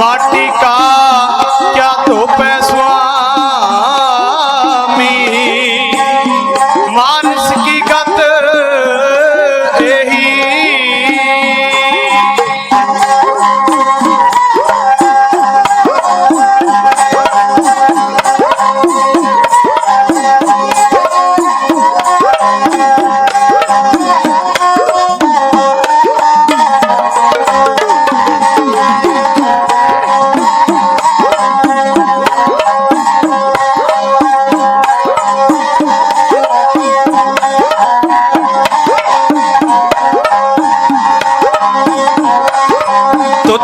মাঠ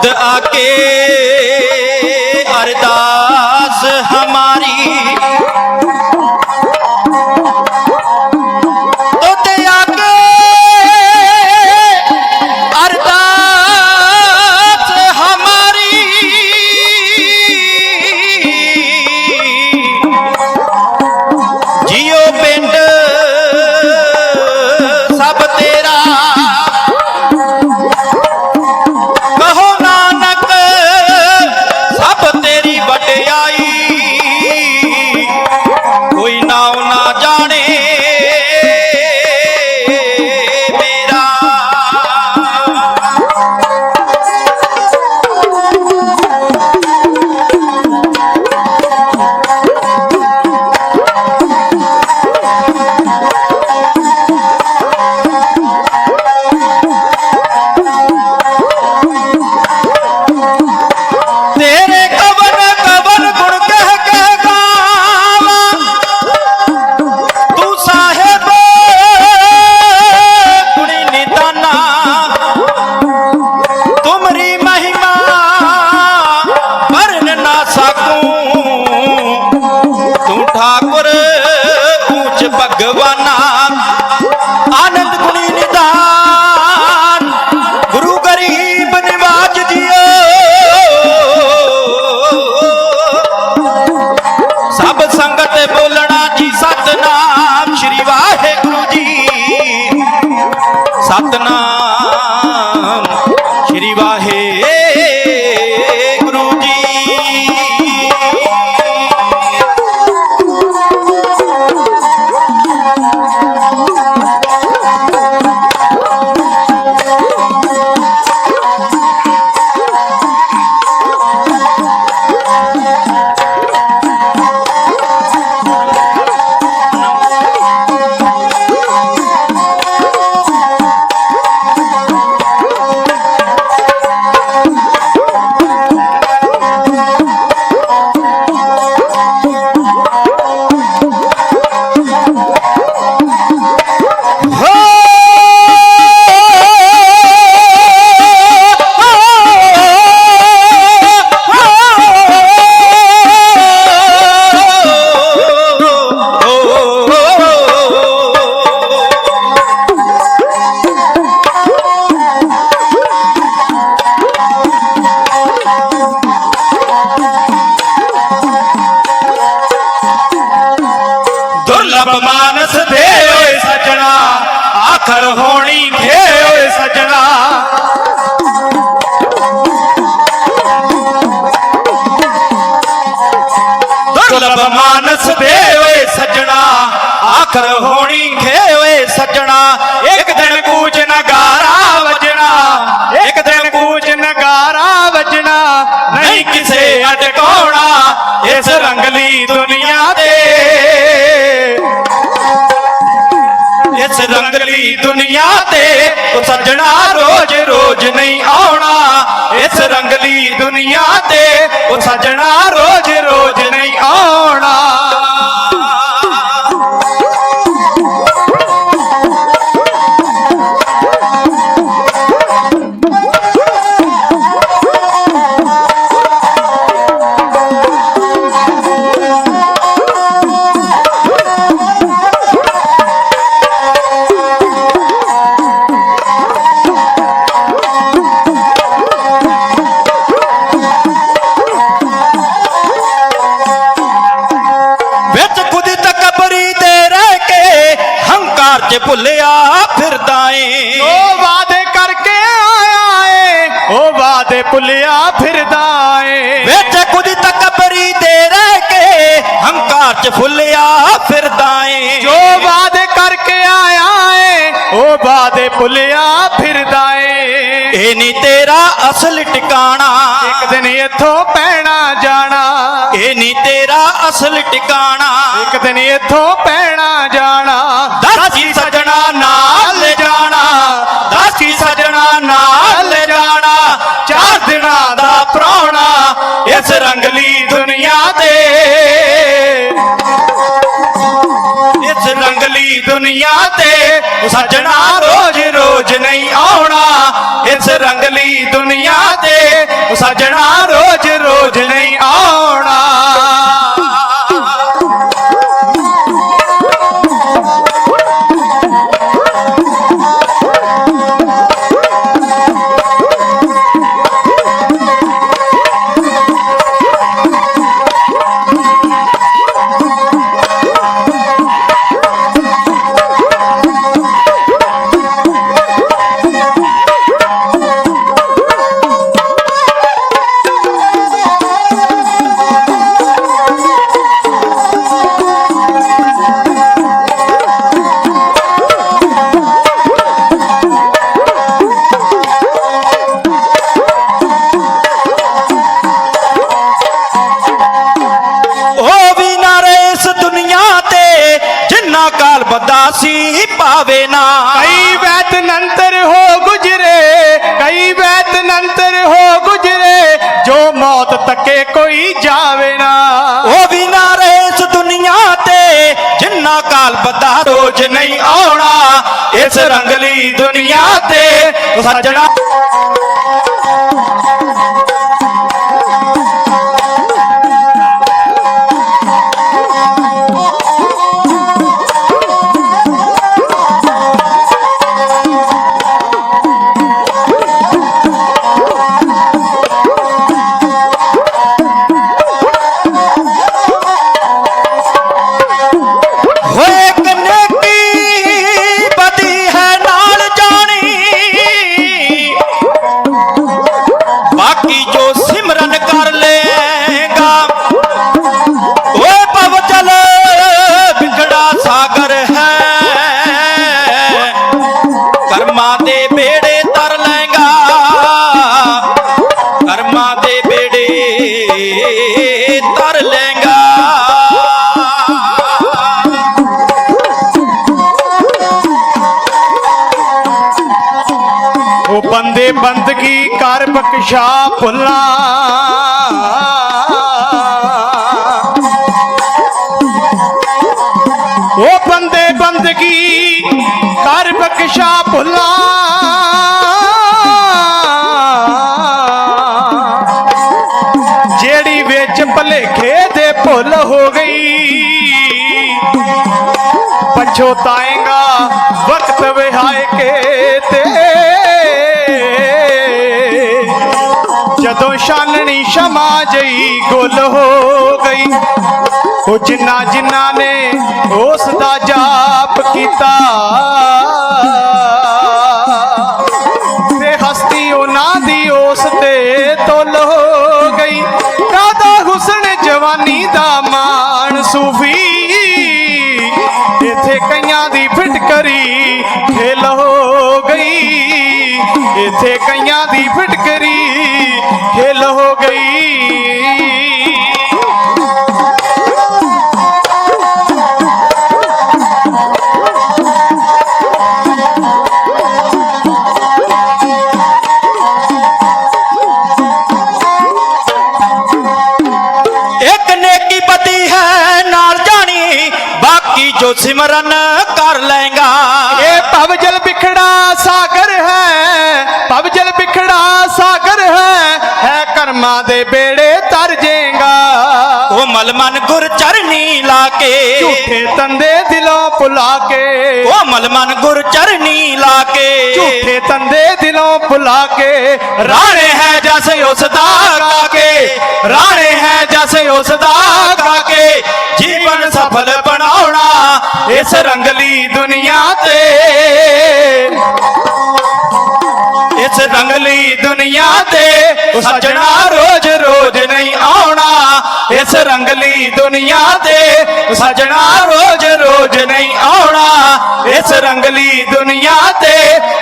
खुद आके ওয়ানা ਦੁਰਲਭ ਮਾਨਸ ਦੇ ਓਏ ਸਜਣਾ, ਆਖਰ ਹੋਣੀ ਦੇ ਓਏ ਸਜਣਾ। ਦੁਰਲਭ ਮਾਨਸ ਦੇ ਓਏ ਸਜਣਾ, ਆਖਰ ਹੋਣੀ ਸੱਜਣਾ ਰੋਜ਼ ਰੋਜ਼ ਨਹੀਂ ਆਉਣਾ। ਇਸ ਰੰਗਲੀ ਦੁਨੀਆ ਤੇ ਉਹ ਸੱਜਣਾ ਰੋਜ਼ ਰੋਜ਼ ਨਹੀਂ ਆਉਣਾ। ਵਾਦੇ ਭੁੱਲਿਆ ਫਿਰਦਾ ਏ। ਵਿੱਚ ਖੁਦ ਤਕਬਰੀ ਦੇ ਰਹਿ ਕੇ ਹੰਕਾਰ 'ਚ ਭੁੱਲਿਆ ਫਿਰਦਾ ਏ। ਜੋ ਵਾਦੇ ਕਰਕੇ ਆਇਆ ਏ ਉਹ ਵਾਦੇ ਭੁੱਲਿਆ ਫਿਰਦਾ ਏ। ਇਹ ਨਹੀਂ ਤੇਰਾ ਅਸਲ ਟਿਕਾਣਾ। ਇੱਕ ਦਿਨ ਇੱਥੋਂ ਪੈਣਾ ਜਾਣਾ। ਇਹ ਨਹੀਂ ਤੇਰਾ ਅਸਲ ਟਿਕਾਣਾ। ਇੱਕ ਦਿਨ ਇੱਥੋਂ ਪੈਣਾ ਜਾਣਾ। ਦਾਸੀ ਸਜਣਾ ਨਾਲ ਜਾਣਾ ਦਾਸੀ ਸਜਣਾ ਨਾਲ ਇਸ ਰੰਗਲੀ ਦੁਨੀਆ ਦੇ ਇਸ ਰੰਗਲੀ ਦੁਨੀਆ ਤੇ ਸਜਣਾ ਰੋਜ਼ ਰੋਜ਼ ਨਹੀਂ ਆਉਣਾ। ਇਸ ਰੰਗਲੀ ਦੁਨੀਆ ਆਵੇ ਨਾ। ਕਈ ਵੈਤ ਨੰਤਰ ਹੋ ਗੁਜਰੇ ਕਈ ਵੈਤ ਨੰਤਰ ਹੋ ਗੁਜਰੇ ਜੋ ਮੌਤ ਤੱਕੇ ਕੋਈ ਜਾਵੇ ਨਾ। ਉਹ ਵੀ ਨਾ ਰਹੇ ਇਸ ਦੁਨੀਆ ਤੇ ਜਿੰਨਾ ਕਾਲ ਬੱਦਾ ਰੋਜ ਨਹੀਂ ਆਉਣਾ ਇਸ ਰੰਗਲੀ ਦੁਨੀਆ ਤੇ ਸੱਜਣਾ ਕਰ ਬਖਸ਼ਾ ਭੁੱਲਾਂ। ਉਹ ਬੰਦੇ ਬੰਦਗੀ ਕਰ ਬਖਸ਼ਾ ਭੁੱਲਾਂ। ਜਿਹੜੀ ਵਿੱਚ ਭਲੇਖੇ ਦੇ ਭੁੱਲ ਹੋ ਗਈ ਪਛੋਤਾਏਗਾ ਵਕਤ ਵਿਹਾਏ ਸ਼ਮਾ ਜਈ ਗੁੱਲ ਹੋ ਗਈ। ਉਹ ਜਿੰਨਾ ਜਿੰਨਾ ਨੇ ਉਸ ਦਾ ਜਾਪ ਕੀਤਾ। ਤੇ ਹਸਤੀ ਉਹਨਾਂ ਦੀ ਉਸ ਤੇ ਤੁਲ ਹੋ ਗਈ। ਕਾਦਾ ਹੁਸਨ ਜਵਾਨੀ ਦਾ ਮਾਣ ਸੂਫੀ। ਇੱਥੇ ਕਈਆਂ ਦੀ ਫਿਟਕਰੀ ਖੇਲ ਹੋ ਗਈ। ਇੱਥੇ ਕਈਆਂ ਦੀ ਫਿਟਕਰੀ ਖੇਲ ਹੋ ਗਈ। ਇੱਕ ਨੇਕੀ ਬਦੀ ਹੈ, ਨਾਲ ਜਾਣੀ ਬਾਕੀ ਜੋ ਸਿਮਰਨ ਬਿਖੜਾ ਸਾਗਰ ਹੈ ਹੈ ਕਰਮਾਂ ਦੇ ਬੇੜੇ ਤਰ ਜੇਗਾ। ਉਹ ਮਲ ਮਨ ਗੁਰ ਚਰਨੀ ਲਾ ਕੇ ਝੂਠੇ ਤੰਦੇ ਦਿਲੋਂ ਭੁਲਾ ਕੇ ਉਹ ਮਲ ਮਨ ਗੁਰ ਚਰਨੀ ਲਾ ਕੇ ਝੂਠੇ ਤੰਦੇ ਦਿਲੋਂ ਭੁਲਾ ਕੇ ਰਾਣੇ ਹੈ ਜਸ ਉਸ ਦਾ ਗਾ ਕੇ ਰਾਣੇ ਹੈ ਜਸ ਉਸ ਦਾ ਗਾ ਕੇ ਜੀਵਨ ਸਫਲ ਬਣਾਉਣਾ ਇਸ ਰੰਗਲੀ ਦੁਨੀਆ ਤੇ। ਇਸ ਰੰਗਲੀ ਦੁਨੀਆ ਤੇ ਸੱਜਣਾ ਰੋਜ਼ ਰੋਜ਼ ਨਹੀਂ ਆਉਣਾ, ਇਸ ਰੰਗਲੀ ਦੁਨੀਆ ਤੇ ਸੱਜਣਾ ਰੋਜ਼ ਰੋਜ਼ ਨਹੀਂ ਆਉਣਾ, ਇਸ ਰੰਗਲੀ ਦੁਨੀਆ ਤੇ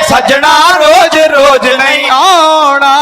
ਸੱਜਣਾ ਰੋਜ਼ ਰੋਜ਼ ਨਹੀਂ ਆਉਣਾ।